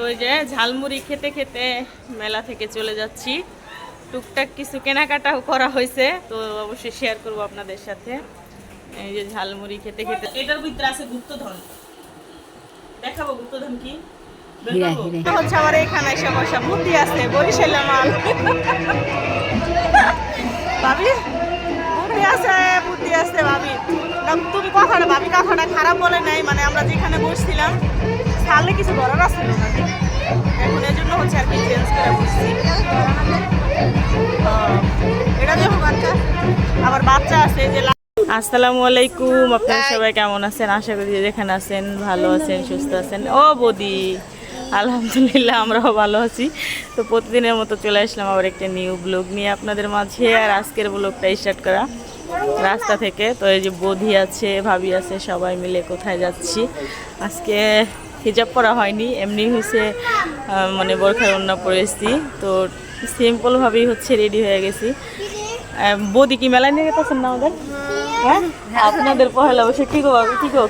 তো ওই যে ঝালমুড়ি খেতে খেতে মেলা থেকে চলে যাচ্ছি। টুকটাক কিছু কেনাকাটাও করা হয়েছে তো অবশ্যই শেয়ার করব আপনাদের সাথে। এই যে ঝালমুড়ি খেতে খেতে। এটার ভিতরে আছে গুপ্তধন। দেখাবো গুপ্তধন কি? হচ্ছে আমার এখানে বসা বুদ্ধি আছে বরিশালের মাল। ভাবি বুদ্ধি আছে বুদ্ধি আছে ভাবি। না, তুমি কথাটা ভাবি কথাটা খারাপ বলে নাই মানে আমরা যেখানে বসছিলাম সালে কিছু করার আসছিল না এখন এর জন্য হচ্ছে আর কি চেঞ্জ করে বসছি। এটা দেখো বাচ্চা। আবার বাচ্চা আছে যে আসসালামু আলাইকুম আপনারা সবাই কেমন আছেন? আশা করি যেখানে আছেন ভালো আছেন সুস্থ আছেন। ও বদি আলহামদুলিল্লাহ আমরাও ভালো আছি। তো প্রতিদিনের মতো চলে আসলাম আবার একটা নিউ ব্লগ নিয়ে আপনাদের মাঝে। আর আজকের ব্লগটা স্টার্ট করা রাস্তা থেকে। তো এই যে বধি আছে ভাবি আছে সবাই মিলে কোথায় যাচ্ছি? আজকে হিজাব করা হয়নি এমনি হচ্ছে আহ, মানে বোরখার অন্য পরেছি তো সিম্পলভাবেই হচ্ছে রেডি হয়ে গেছি। বৌদি কি মেলায় নিয়ে গেছেন না আমাদের হ্যাঁ? আপনাদের পহেলা বসে কি গো কি গো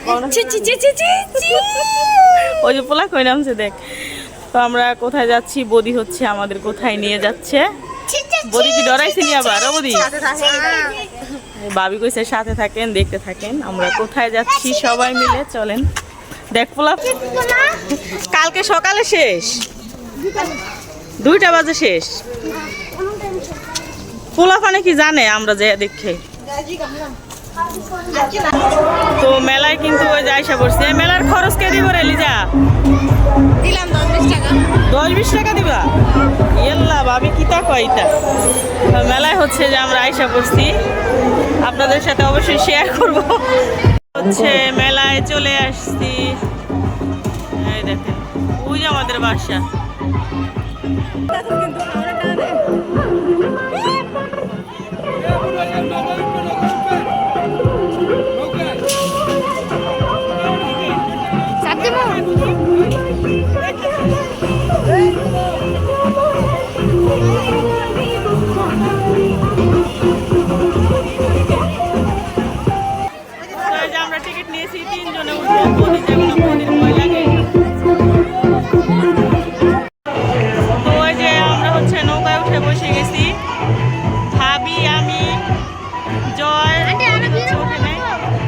ওই যে পোলা কই নামছে দেখ। তো আমরা কোথায় যাচ্ছি বদি হচ্ছে আমাদের কোথায় নিয়ে যাচ্ছে। বদি কি ডরাইছে নি আবার? বদি? বাবি কইছে সাথে থাকেন দেখতে থাকেন। আমরা কোথায় যাচ্ছি সবাই মিলে চলেন। দেখ পোলা। কালকে সকালে শেষ। দুইটা বাজে শেষ। পোলাফানে কি জানে আমরা যে দেখে। তো মেলায় কিন্তু ওই যাইসা পড়ছে। মেলার খরচ কে দিব রে লিজা? দিলাম দশ বিশ টাকা। দিবা? ইল্লা ভাবি কি তা কয়টা মেলায় হচ্ছে যে আমরা আইসা পড়ছি। আপনাদের সাথে অবশ্যই শেয়ার করব। হচ্ছে মেলায় চলে আসছি। এই দেখেন ওই আমাদের বাসা। তো গেছি ভাবি আমি জয় উঠে নেই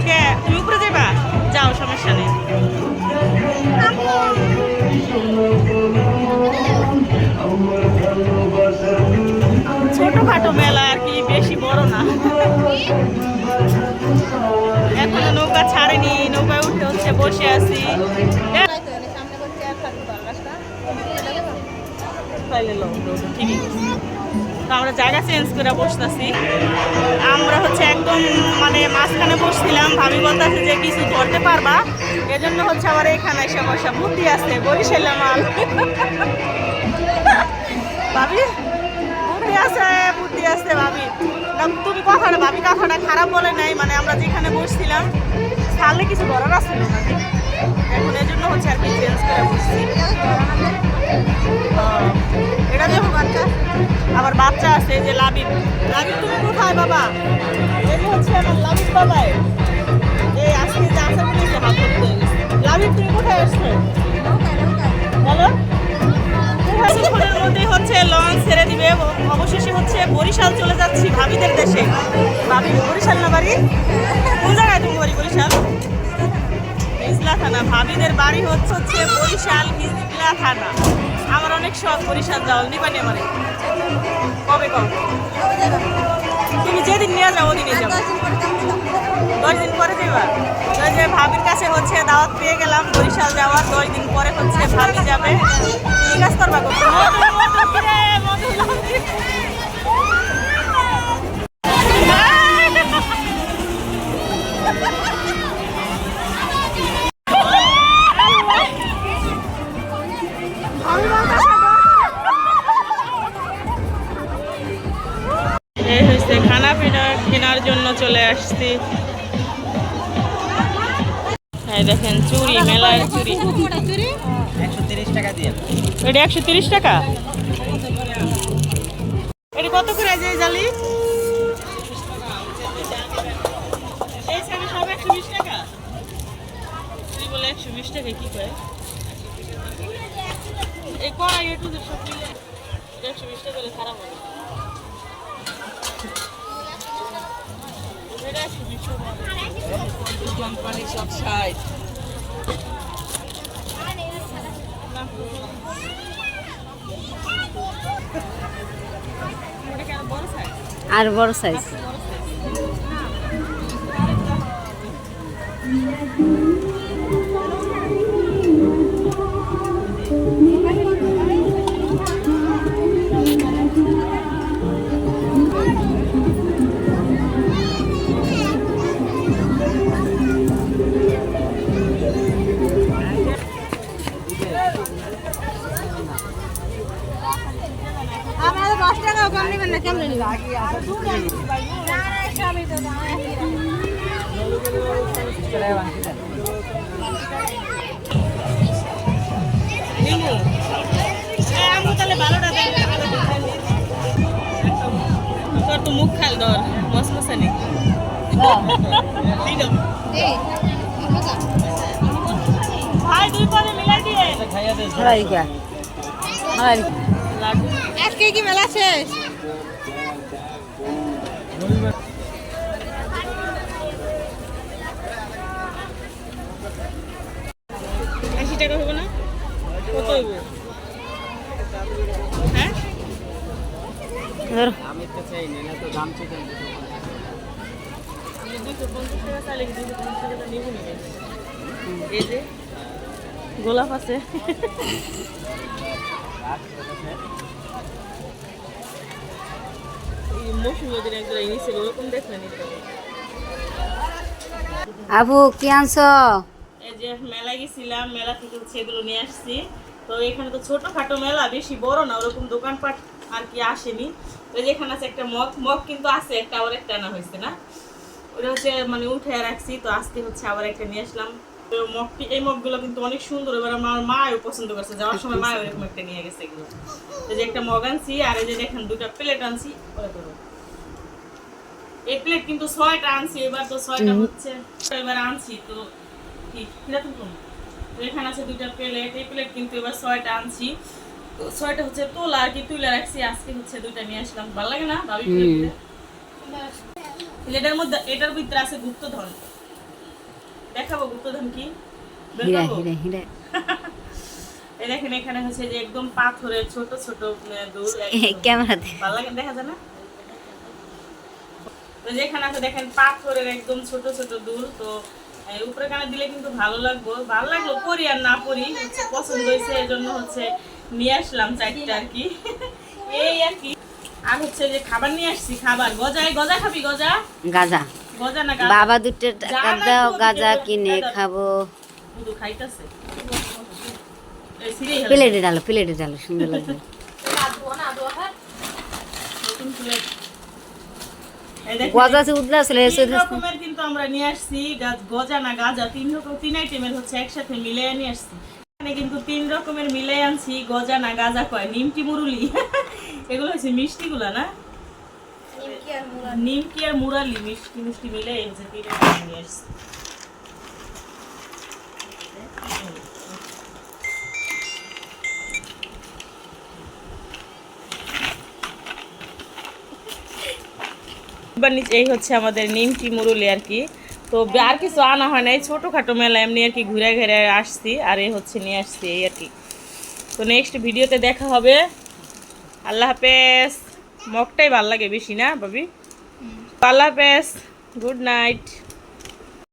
কে? তুমি উপরে যাবা? যাও সমস্যা নেই। ছোটখাটো মেলা আর কি বেশি বড় না। এখনও নৌকা ছাড়েনি নৌকায় উঠে হচ্ছে বসে আছি। ঠিকই। আছে। তো আমরা জায়গা চেঞ্জ করে বসতেছি। আমরা হচ্ছে একদম মানে মাঝখানে বসছিলাম ভাবি বলতেছে যে কিছু ধরতে পারবা। এজন্য হচ্ছে আবার এখানে এসে বসা বুদ্ধি আছে বরিশালের মাল। ভাবি বুদ্ধি আছে বুদ্ধি আছে ভাবি। তুমি কথাটা ভাবি কথাটা খারাপ বলে নাই মানে আমরা যেখানে বসছিলাম সালে কিছু করার আসছিল না এখন এর জন্য হচ্ছে আর কি চেঞ্জ করে বসছি। তো, এটা দেখো আবার বাচ্চা আছে যে লাবিব। লাবিব, তুমি কোথায় বাবা? এই হচ্ছে আমার লাবিব বাবাই। এই আজকে যে আসার বলেছে হাত ধরতে। লাবিব, তুমি কোথায় আসছো? বলো। কিছুক্ষণের মধ্যেই হচ্ছে লঞ্চ ছেড়ে দিবে। অবশেষে হচ্ছে বরিশাল চলে যাচ্ছি ভাবিদের দেশে। ভাবি, বরিশাল না বাড়ি? কোন জায়গায় তুমি বাড়ি, বরিশাল? হিজলা থানা। ভাবিদের বাড়ি হচ্ছে হচ্ছে বরিশাল হিজলা থানা। আমার অনেক শখ, বরিশাল যাও নিবানি আমার কবে কবে? তুমি যেদিন নিয়ে যাও ওদিনে যাব দশ দিন পরে যাবা ওই যে ভাবির কাছে হচ্ছে দাওয়াত পেয়ে গেলাম, বরিশাল যাওয়ার, দশ দিন পরে হচ্ছে ভাবি যাবে। কি কাজ করবা পিনা কেনার জন্য চলে আসছি। এই দেখেন চুড়ি মেলার দিয়ে এটা একশো তিরিশ টাকা? এটা কত করে যায় জালি? একশো বিশ টাকা? কি করে? কড়াই একটু একশো বিশ টাকা খারাপ হবে এটা একশো বিশ টাকা কোম্পানি সব সাইজ আর বড় সাইজ কেমন তোর তো মুখ খাল ধর মস মশানি ভাই দুই পদে মিলাই দিয়ে। আজকে কি মেলা শেষ? আশি টাকা হবে না? কত হইব হ্যাঁ? আমি তো চাই না তো দাম চিকেন আমি দুশো পঞ্চাশ টাকা চাইলে কি দুশো পঞ্চাশ টাকা নিব নি এই যে গোলাপ আছে আবু, কি আনছ? মেলা গেছিলাম, মেলা থেকে এগুলো নিয়ে আসছি। তো এখানে তো ছোটখাটো মেলা, বেশি বড় না, ওরকম দোকানপাট আর কি আসেনি। তো এই যে এখানে আছে একটা মগ মগ কিন্তু আছে, একটা আবার একটা আনা হয়েছে না। ওটা হচ্ছে মানে উঠে রাখছি, তো আজকে হচ্ছে আবার একটা নিয়ে আসলাম। তো মগটি এই মগগুলো কিন্তু অনেক সুন্দর। এবার আমার মাও পছন্দ করছে। যাওয়ার সময় মা এরকম একটা নিয়ে গেছে এগুলো। এই যে একটা মগ আনছি আর এই যে দেখেন দুটো প্লেট আনছি। এই প্লেট কিন্তু ছয়টা আনছি। এবার তো ছয়টা হচ্ছে। এবার আনছি তো কি? এখানে আছে দুইটা প্লেট এই প্লেট কিন্তু এবার ছয়টা আনছি। ছয়টা হচ্ছে তোলা আর কি তুলে রাখছি। আজকে হচ্ছে দুইটা নিয়ে আসলাম। ভালো লাগে না ভাবি? এটার মধ্যে এটার ভিতরে আছে গুপ্তধন। দেখাবো গুপ্তধন কি? হীরা হীরা হীরা এই দেখেন এখানে হচ্ছে যে একদম পাথরের ছোট ছোট আহ, ক্যামেরাতে। ভালো লাগে দেখা যায় না? তো যেখানে আছে দেখেন পাথরের একদম ছোট ছোট দুল তো উপরে কানে দিলে কিন্তু ভালো লাগবো। ভালো লাগল পরি আর না পরি হচ্ছে পছন্দ হয়েছে এই জন্য হচ্ছে নিয়ে আসলাম চারটা আর কি। এই আর কি। আর হচ্ছে যে খাবার নিয়ে আসছি খাবার। গজায় গজা খাবি গজা? গাজা। বাবা দুটো টাকা দাও গাজা কিনে খাব। প্লেটে ডালো প্লেটে ডালো সুন্দর লাগবে গজা আছে উদলা আসলে তিন রকমের কিন্তু আমরা নিয়ে আসছি। গজা না গাজা তিন রকম তিন আইটেমের হচ্ছে একসাথে মিলে নিয়ে আসছি। এখানে কিন্তু তিন রকমের মিলে আনছি। গজা না গাজা কয় মুরুলি। এগুলো হচ্ছে মিষ্টিগুলা না? নিমকি আর মুরালি মিষ্টি মিষ্টি মিলে এই হচ্ছে আমাদের নিমকি মুরুলি আর কি। তো আর কিছু আনা হয় না, এই ছোটোখাটো মেলা এমনি আর কি ঘুরে ঘুরে আসছি, আর এই হচ্ছে নিয়ে আসছি, এই আর কি। তো নেক্সট ভিডিওতে দেখা হবে। আল্লাহ হাফেজ। মগটাই ভালো লাগে বেশি না ভাবি? পালা পেস গুড নাইট।